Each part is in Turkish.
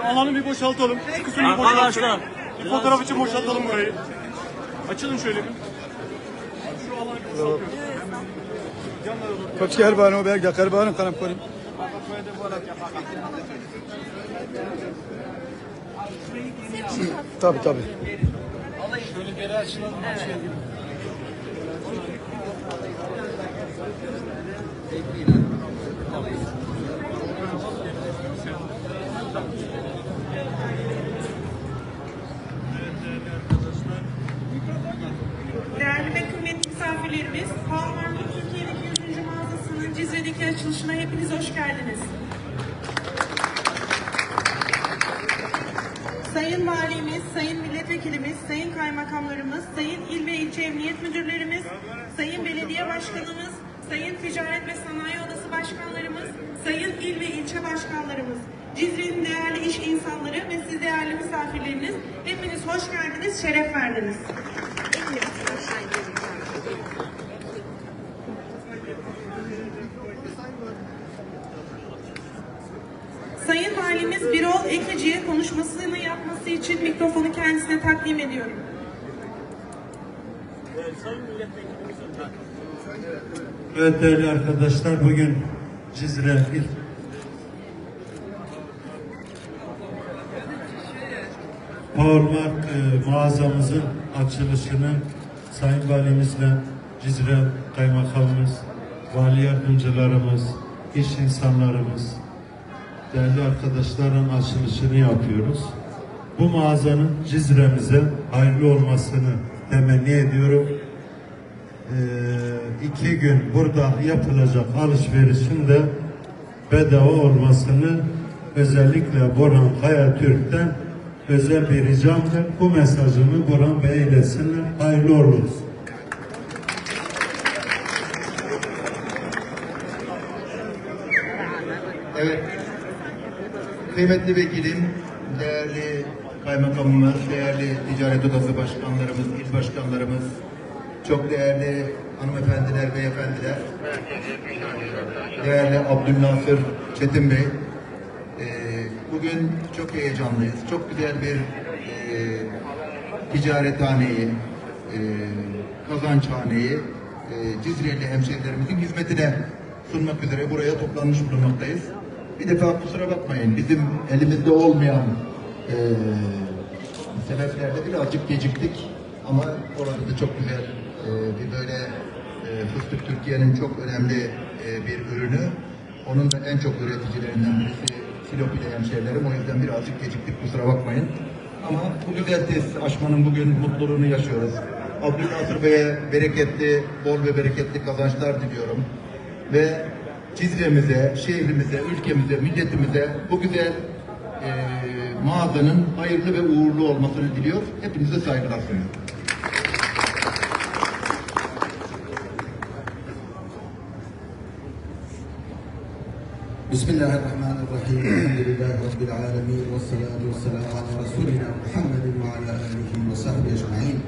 Şu alanı bir boşaltalım. Şu kısmı bir boşaltalım. Arkadaşlar, Bir fotoğraf için boşaltalım burayı. Açılın şöyle bir. Şu alanı bir boşaltıyoruz. Koç gel bana o belki yakar bana kanım koyayım. Tabii tabii. Değerli ve kıymetli misafirlerimiz, Hallmark'ın Türkiye'deki 100. mağazasının Cizre'deki açılışına hepiniz hoş geldiniz. Sayın Valimiz, Sayın Milletvekilimiz, Sayın Kaymakamlarımız, Sayın İl ve İlçe Emniyet Müdürlerimiz, Sayın Belediye Başkanımız, Sayın Ticaret ve Sanayi Odası Başkanlarımız, Sayın İl ve İlçe Başkanlarımız, Cizre'nin değerli iş insanları ve siz değerli misafirleriniz, hepiniz hoş geldiniz, şeref verdiniz. Sayın Valimiz Birol Ekeci'ye konuşmasını yapması için mikrofonu kendisine takdim ediyorum. Evet değerli arkadaşlar bugün Cizre İl Powermark e, mağazamızın açılışını Sayın Valimizle Cizre Kaymakamımız, Vali Yardımcılarımız, iş insanlarımız, değerli arkadaşların açılışını yapıyoruz. Bu mağazanın Cizre'mize hayırlı olmasını temenni ediyorum. Ee, iki gün burada yapılacak alışverişin de bedava olmasını özellikle Burhan Kaya Türk'ten özel bir ricamdır. Bu mesajımı Burhan Bey iletsinler. Hayırlı olsun. Evet. Kıymetli vekilim, değerli kaymakamımız, değerli ticaret odası başkanlarımız, il başkanlarımız, çok değerli hanımefendiler, beyefendiler, değerli Abdülnasır Çetin Bey, bugün çok heyecanlıyız. Çok güzel bir e, ticarethaneyi, e, kazançhaneyi e, Cizreli hemşehrilerimizin hizmetine sunmak üzere buraya toplanmış bulunmaktayız. Bir defa kusura bakmayın bizim elimizde olmayan e, sebeplerle birazcık geciktik ama orada da çok güzel e, bir böyle e, fıstık Türkiye'nin çok önemli e, bir ürünü. Onun da en çok üreticilerinden birisi Silopili hemşehrilerim. O yüzden birazcık geciktik kusura bakmayın. Ama bu güzel tesis açmanın bugün mutluluğunu yaşıyoruz. Abdülnasır Bey'e bereketli, bol ve bereketli kazançlar diliyorum. Ve Cizre'mize, şehrimize, ülkemize, milletimize bu güzel eee mağazanın hayırlı ve uğurlu olmasını diliyor. Hepinize saygılar sunuyorum. بسم الله الرحمن الرحيم. الحمد لله رب العالمين والصلاة والسلام على رسولنا محمد وعلى آله وصحبه أجمعين.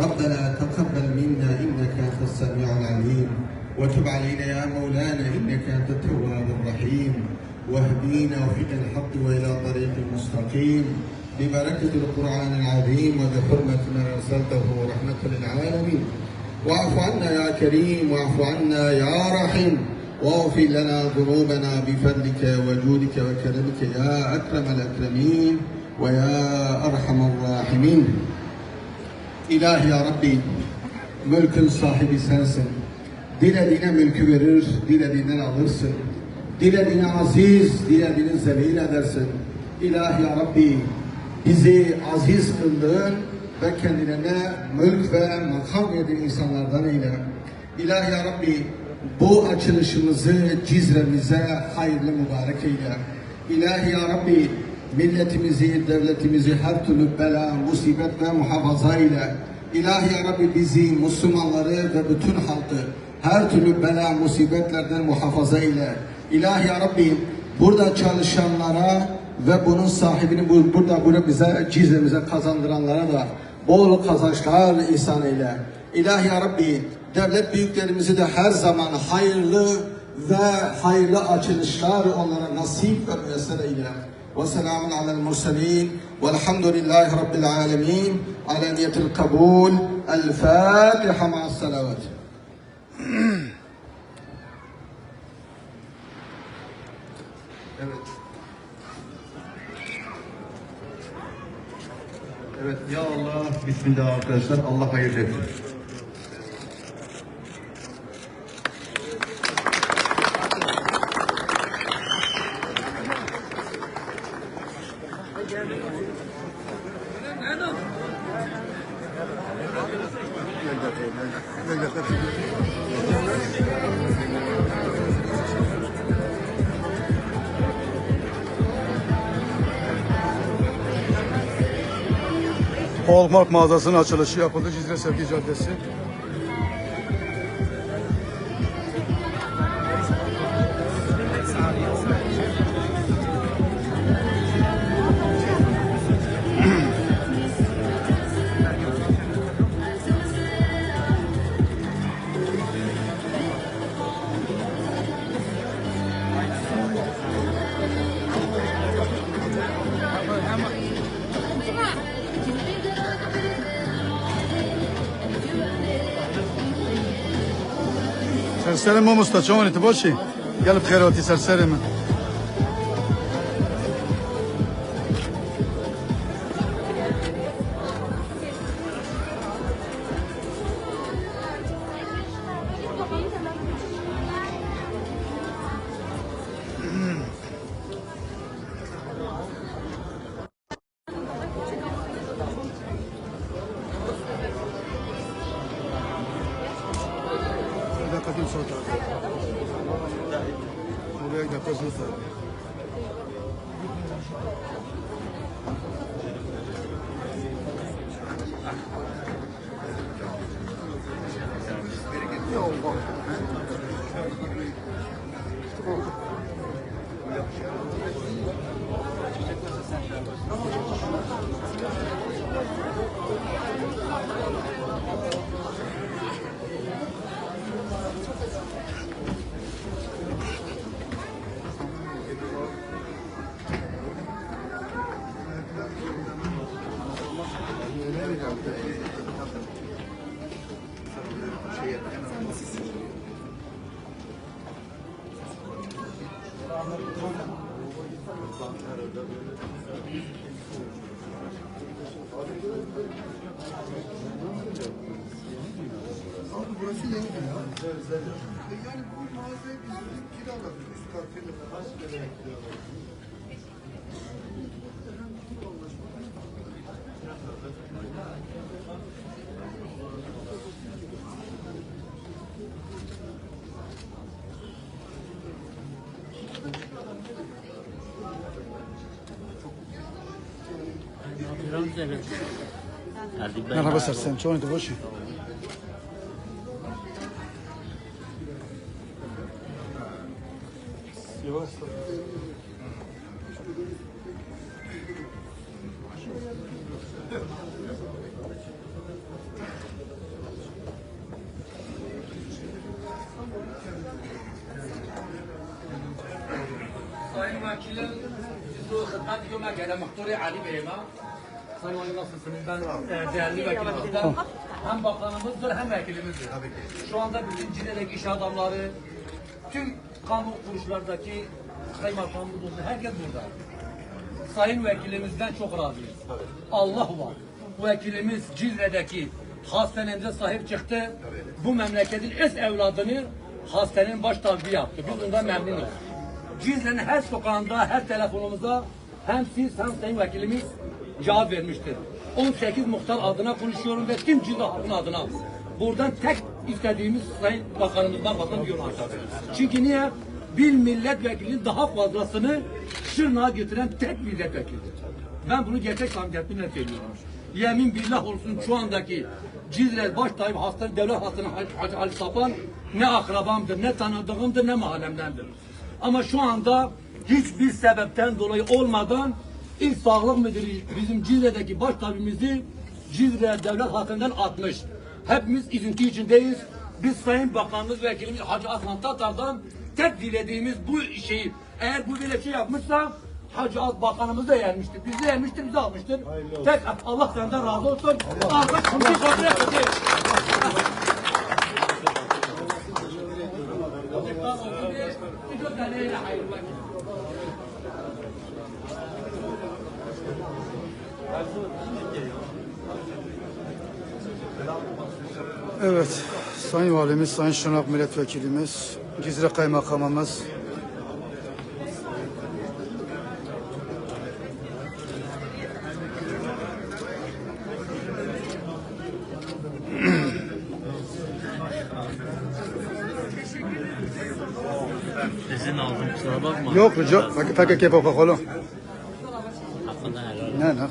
ربنا تقبل منا إنك أنت السميع العليم. وتب علينا يا مولانا إنك أنت التواب الرحيم. واهدينا وفق الحق وإلى طريق المستقيم ببركة القرآن العظيم وبحرمة ما أرسلته رحمة للعالمين. واعف عنا يا كريم واعف عنا يا رحيم. واغفر لنا ذنوبنا بفضلك وجودك وكرمك يا أكرم الأكرمين ويا أرحم الراحمين İlahi ya Rabbi, mülkün sahibi sensin. Dilediğine mülkü verir, dilediğinden alırsın. Dilediğine aziz, dilediğini zelil edersin. İlahi ya Rabbi, bizi aziz kıldığın ve kendilerine mülk ve makam verdiğin insanlardan eyle. İlahi ya Rabbi, bu açılışımızı Cizre'mize hayırlı mübarek eyle. İlahi ya Rabbi, milletimizi, devletimizi her türlü bela, musibet ve muhafaza ile İlahi ya Rabbi bizi, Müslümanları ve bütün halkı her türlü bela, musibetlerden muhafaza ile İlahi ya Rabbi burada çalışanlara ve bunun sahibini bu- burada bunu bize, cizemize kazandıranlara da bol kazançlar ihsan eyle. İlahi ya Rabbi devlet büyüklerimizi de her zaman hayırlı ve hayırlı açılışlar onlara nasip ve müyesser eyle. Ve selamun alel murselin velhamdülillahi rabbil alemin aleniyetil kabul el fatiha ma'as salavat. Evet. Evet ya Allah Bismillah arkadaşlar Allah hayır etsin. Hallmark mağazasının açılışı yapıldı Cizre Sevgi Caddesi. سر ما مستاچان تو باشی. گلب خیراتی سر سر من. قديم صوت ولينا قديم صوت Bir dakika dur sonra. Oraya bir dakika dur sonra. Merhaba sersem çoğun tu Yavaş. Sayın Vekilim, biz bu hizmet yuma gelen muhturi Ali Bey'ime Sayın Valim nasılsınız? Ben e, hem bakanımızdır hem vekilimizdir. Şu anda bütün Cide'deki iş adamları, tüm kamu kuruluşlardaki kaymakamımız olsun, herkes burada. Sayın vekilimizden çok razıyız. Allah var. Vekilimiz Cizre'deki hastanemize sahip çıktı. Bu memleketin es evladını hastanenin baş tabibi yaptı. Biz bundan memnunuz. Cizre'nin her sokağında, her telefonumuza hem siz hem sayın vekilimiz cevap vermiştir. 18 muhtar adına konuşuyorum ve tüm Cizre halkının adına. Buradan tek istediğimiz sayın bakanımızdan bakın diyorlar. Çünkü niye? Bir milletvekilinin daha fazlasını Şırnak'a götüren tek milletvekilidir. Ben bunu gerçek samimiyetimle söylüyorum. Yemin billah olsun şu andaki Cizre baş tabi hastane devlet hastanı Hacı, Ali Sapan ne akrabamdır, ne tanıdığımdır, ne mahallemdendir. Ama şu anda hiçbir sebepten dolayı olmadan İl Sağlık Müdürü bizim Cizre'deki baş tabimizi Cizre Devlet Hastanesi'nden atmış. Hepimiz izinti içindeyiz. Biz Sayın Bakanımız Vekilimiz Hacı Aslan Tatar'dan tek dilediğimiz bu şeyi eğer bu böyle şey yapmışsa Hacı Az Bakanımız da yenmiştir. Bizi yenmiştir, bizi almıştır. Tek Allah senden razı olsun. Artık şimdi kabul edecek. Evet, Sayın Valimiz, Sayın Şırnak Milletvekilimiz, Cizre Kaymakamımız, İzin aldım kusura bakma. Yok rica, peki peki ke poka kolo. Hakkından helal. Ne ne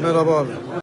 Merhaba abi.